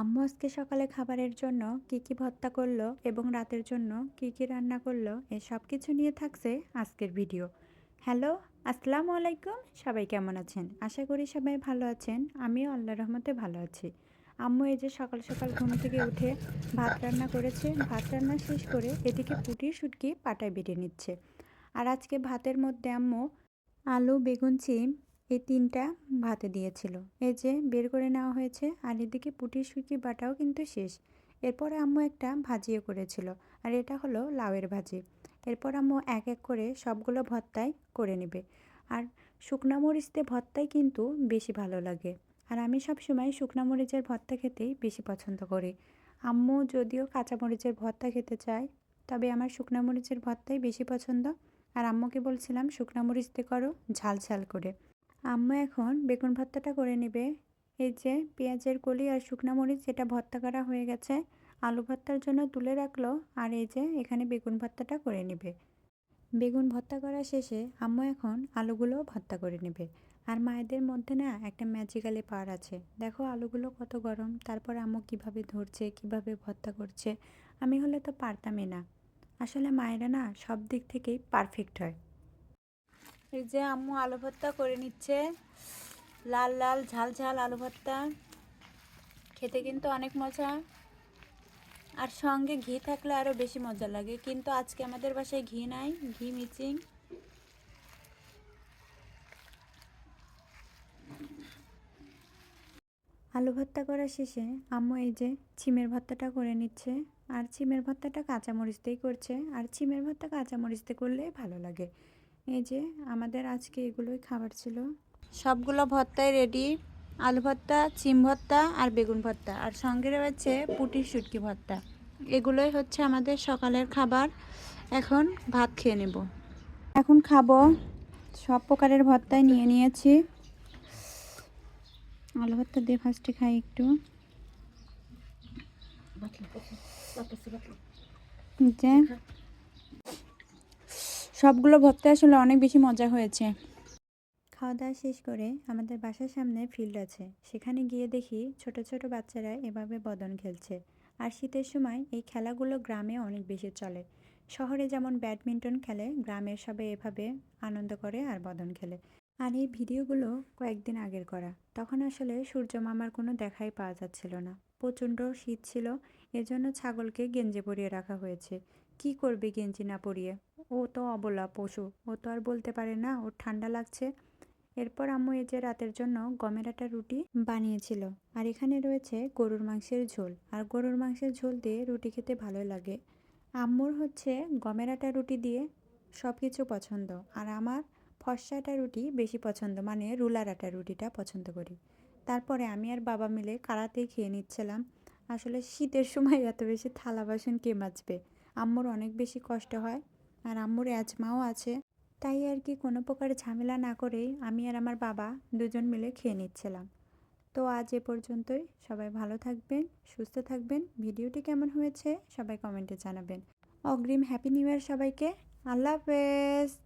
আম্মু আজকে সকালে খাবারের জন্য কি কি ভর্তা করল এবং রাতের জন্য কি কি রান্না করল এই সব কিছু নিয়ে থাকছে আজকের ভিডিও। হ্যালো, আসসালামু আলাইকুম। সবাই কেমন আছেন? আশা করি সবাই ভালো আছেন। আমিও আল্লাহ রহমতে ভালো আছি। আম্মু এই যে সকাল সকাল ঘুম থেকে উঠে ভাত রান্না করেছে, ভাত রান্না শেষ করে এদিকে পুটি শুটকি পাটায় বেটে নিচ্ছে। আর আজকে ভাতের মধ্যে আম্মু আলু, বেগুন চিম এই তিনটা ভাতে দিয়েছিল। এই যে, বের করে নেওয়া হয়েছে। আর এদিকে পুটির শুটকি বাটাও কিন্তু শেষ। এরপরে আম্মু একটা ভাজিও করেছিল। আর এটা হলো লাউয়ের ভাজি। এরপর আম্মু এক এক করে সবগুলো ভর্তাই করে নেবে। আর শুকনা মরিচ দিয়ে ভর্তাই কিন্তু বেশি ভালো লাগে। আর আমি সব সময় শুকনা মরিচের ভর্তা খেতেই বেশি পছন্দ করি। আম্মু যদিও কাঁচা মরিচের ভর্তা খেতে চায়, তবে আমার শুকনা মরিচের ভর্তাই বেশি পছন্দ। আর আম্মুকে বলছিলাম, শুকনা মরিচ দিয়ে করো, ঝাল ঝাল করে। আম্মু এখন বেগুন ভর্তাটা করে নেবে। এই যে পেঁয়াজের কলি আর শুকনো মরিচ ভর্তা করা হয়ে গেছে, আলু ভর্তার জন্য তুলে রাখল আর এই যে এখানে বেগুন ভর্তাটা করে নেবে। বেগুন ভর্তা করা শেষে আম্মু এখন আলুগুলো ভর্তা করে নেবে। আর মায়েদের মধ্যে না একটা ম্যাজিক্যালি পাওয়ার আছে। দেখো আলুগুলো কত গরম, তারপর আম্মু কীভাবে ধরছে, কীভাবে ভর্তা করছে, আমি হলে তো পারতামই না। আসলে মায়েরা না সব দিক থেকেই পারফেক্ট হয়। যে আম্মু আলু ভর্তা করে নিচ্ছে। লাল লাল, ঝাল ঝাল আলু ভর্তা। খেতে কিন্তু অনেক মজা। আর সঙ্গে ঘি থাকলে আরও বেশি মজা লাগে। কিন্তু আজকে আমাদের বাসায় ঘি নাই, ঘি মিচিং। আলু ভর্তা করা শেষে আম্মু এই যে ছিমের ভর্তাটা করে নিচ্ছে। আর ছিমের ভর্তাটা কাঁচামরিচ দিয়েই করছে। আর ছিমের ভর্তা কাঁচামরিচ দিয়ে করলে ভালো লাগে। এই যে আমাদের আজকে এগুলোই খাবার ছিল। সবগুলো ভর্তাই রেডি আলু ভর্তা চিম ভর্তা আর বেগুন ভর্তা। আর সঙ্গে রয়েছে পুটির শুটকি ভর্তা। এগুলোই হচ্ছে আমাদের সকালের খাবার। এখন ভাত খেয়ে নেব। এখন খাব সব প্রকারের ভর্তাই নিয়ে নিয়েছি। আলু ভর্তা দিয়ে ফার্স্টে খাই একটু। যে সবগুলো ভর্তা আসলে অনেক বেশি মজা হয়েছে। খাওয়া দাওয়া শেষ করে আমাদের বাসার সামনে ফিল্ড আছে। সেখানে গিয়ে দেখি ছোট ছোট বাচ্চারা এভাবে বদন খেলছে। আর শীতের সময় এই খেলাগুলো গ্রামে অনেক বেশি চলে। শহরে যেমন ব্যাডমিন্টন খেলে, গ্রামের সবাই এভাবে আনন্দ করে আর বদন খেলে। আর এই ভিডিওগুলো কয়েকদিন আগের করা। তখন আসলে সূর্য মামার কোনো দেখাই পাওয়া যাচ্ছিল না। প্রচণ্ড শীত ছিল, এজন্য ছাগলকে গেঞ্জি পরিয়ে রাখা হয়েছে। কি করবে গেঞ্জি না পরিয়ে? ও তো অবলা পশু। ও তো আর বলতে পারে না, ওর ঠান্ডা লাগছে। এরপর আম্মু এই যে রাতের জন্য গমের আটা রুটি বানিয়েছিল। আর এখানে রয়েছে গরুর মাংসের ঝোল। আর গরুর মাংসের ঝোল দিয়ে রুটি খেতে ভালো লাগে। আম্মুর হচ্ছে গমের আটা রুটি দিয়ে সব কিছু পছন্দ। আর আমার ফর্সা আটা রুটি বেশি পছন্দ মানে রুলার আটা রুটিটা পছন্দ করি। তারপরে আমি আর বাবা মিলে কারাতেই খেয়ে নিচ্ছিলাম। আসলে শীতের সময় এত বেশি থালা বাসন কে মাজবে? আম্মুর অনেক বেশি কষ্ট হয়। আর আম্মুর অ্যাজমাও আছে। তাই আর কি কোনো প্রকার ঝামেলা না করেই আমি আর আমার বাবা দুজন মিলে খেয়ে নিচ্ছিলাম। তো আজ এ পর্যন্তই। সবাই ভালো থাকবেন, সুস্থ থাকবেন। ভিডিওটি কেমন হয়েছে সবাই কমেন্টে জানাবেন। অগ্রিম হ্যাপি নিউ ইয়ার সবাইকে। আল্লাহ হাফেজ।